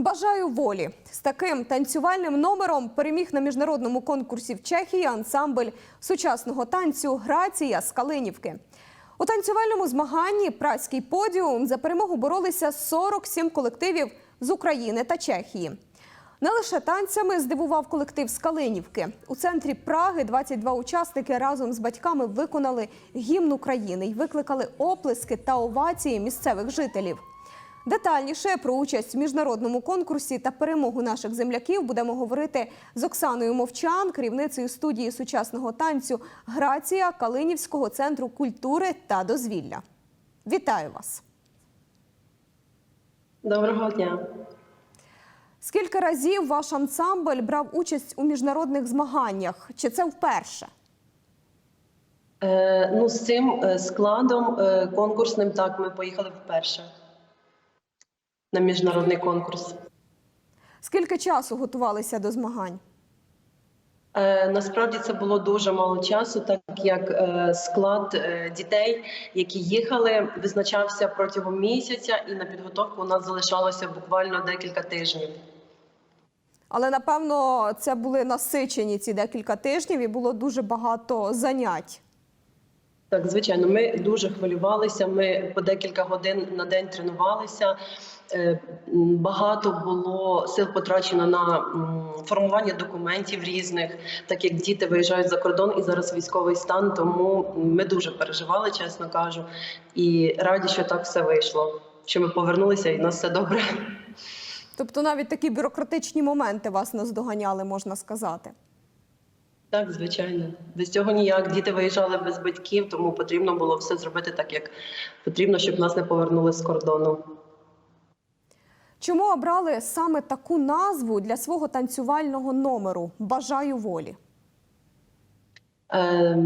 Бажаю волі з таким танцювальним номером переміг на міжнародному конкурсі в Чехії ансамбль сучасного танцю Грація з Калинівки. У танцювальному змаганні Празький подіум за перемогу боролися 47 колективів з України та Чехії. Не лише танцями здивував колектив з Калинівки. У центрі Праги 22 учасники разом з батьками виконали гімн України й викликали оплески та овації місцевих жителів. Детальніше про участь в міжнародному конкурсі та перемогу наших земляків будемо говорити з Оксаною Мовчан, керівницею студії сучасного танцю Грація Калинівського центру культури та дозвілля. Вітаю вас! Доброго дня. Скільки разів ваш ансамбль брав участь у міжнародних змаганнях? Чи це вперше? Е, ну, з цим е, складом е, конкурсним так ми поїхали вперше на міжнародний конкурс. Скільки часу готувалися до змагань? Е, насправді це було дуже мало часу, так як е, склад е, дітей, які їхали, визначався протягом місяця, і на підготовку у нас залишалося буквально декілька тижнів. Але напевно це були насичені ці декілька тижнів і було дуже багато занять. Так, звичайно, ми дуже хвилювалися. Ми по декілька годин на день тренувалися. Е, Багато було сил потрачено на формування документів різних, так як діти виїжджають за кордон і зараз військовий стан. Тому ми дуже переживали, чесно кажу, і раді, що так все вийшло. Що ми повернулися, і в нас все добре. Тобто навіть такі бюрократичні моменти вас наздоганяли, можна сказати. Так, звичайно, без цього ніяк. Діти виїжджали без батьків, тому потрібно було все зробити так, як потрібно, щоб нас не повернули з кордону. Чому обрали саме таку назву для свого танцювального номеру Бажаю волі? Е,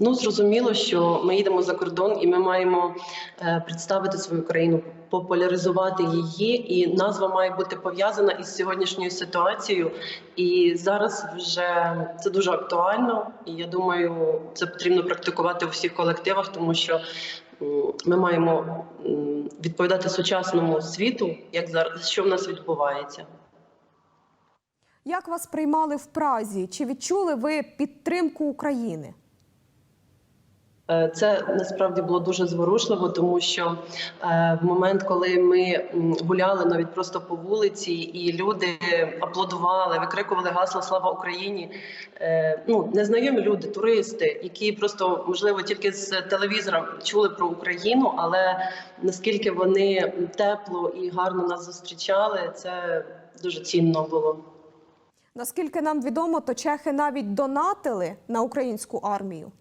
ну, зрозуміло, що ми їдемо за кордон і ми маємо е, представити свою країну, популяризувати її, і назва має бути пов'язана із сьогоднішньою ситуацією. І зараз вже це дуже актуально, і я думаю, це потрібно практикувати у всіх колективах, тому що ми маємо відповідати сучасному світу, як зараз що в нас відбувається. Як вас приймали в Празі? Чи відчули ви підтримку України? Е, Це насправді було дуже зворушливо, тому що е, в момент, коли ми гуляли навіть просто по вулиці, і люди аплодували, викрикували гасло Слава Україні. е, Ну незнайомі люди, туристи, які просто можливо тільки з телевізора чули про Україну, але наскільки вони тепло і гарно нас зустрічали, це дуже цінно було. Наскільки нам відомо, то чехи навіть донатили на українську армію.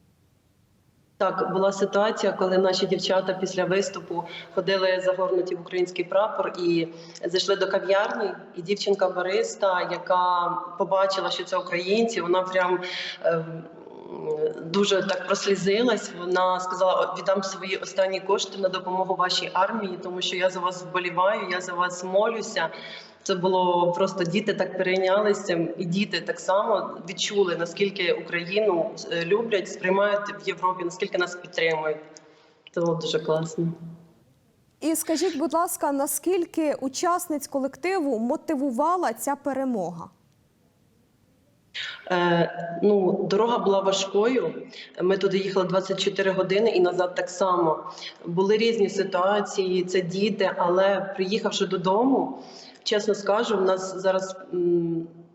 Так, була ситуація, коли наші дівчата після виступу ходили загорнуті в український прапор і зайшли до кав'ярні. І дівчинка Бориста, яка побачила, що це українці, вона прям е, дуже так прослізилась. Вона сказала: віддам свої останні кошти на допомогу вашій армії, тому що я за вас вболіваю, я за вас молюся. Це було просто діти так перейнялися, і діти так само відчули наскільки Україну е, люблять, сприймають в Європі, наскільки нас підтримують. Це було дуже класно. І скажіть, будь ласка, наскільки учасниць колективу мотивувала ця перемога? Е, ну, дорога була важкою. Ми туди їхали 24 години і назад так само. Були різні ситуації, це діти, але приїхавши додому, чесно скажу, в нас зараз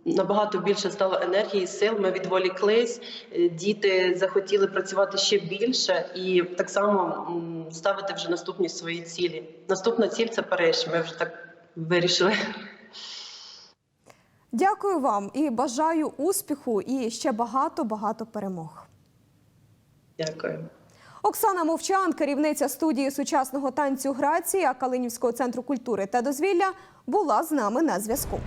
набагато більше стало енергії, сил. Ми відволіклись. Е, Діти захотіли працювати ще більше і так само ставити вже наступні свої цілі. Наступна ціль це Париж. Ми вже так вирішили. Дякую вам і бажаю успіху і ще багато-багато перемог. Дякую. Оксана Мовчан, керівниця студії сучасного танцю Грація Калинівського центру культури та дозвілля, була з нами на зв'язку.